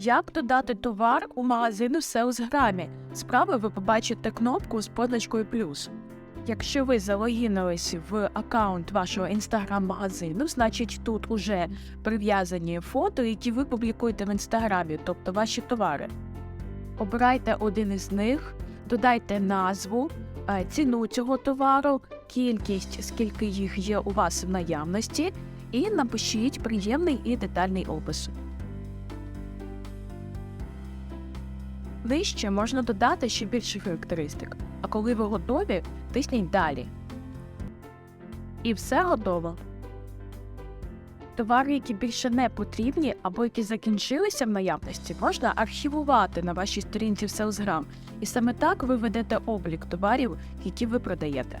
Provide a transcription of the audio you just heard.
Як додати товар у магазину Селсграмі? Справа ви побачите кнопку з позначкою плюс. Якщо ви залогінились в аккаунт вашого інстаграм-магазину, значить тут уже прив'язані фото, які ви публікуєте в інстаграмі, тобто ваші товари. Обирайте один із них, додайте назву, е, ціну цього товару, кількість, скільки їх є у вас в наявності, і напишіть приємний і детальний опис. Нижче можна додати ще більше характеристик, а коли ви готові, тисніть далі. І все готово. Товари, які більше не потрібні або які закінчилися в наявності, можна архівувати на вашій сторінці в Salesgram. І саме так ви ведете облік товарів, які ви продаєте.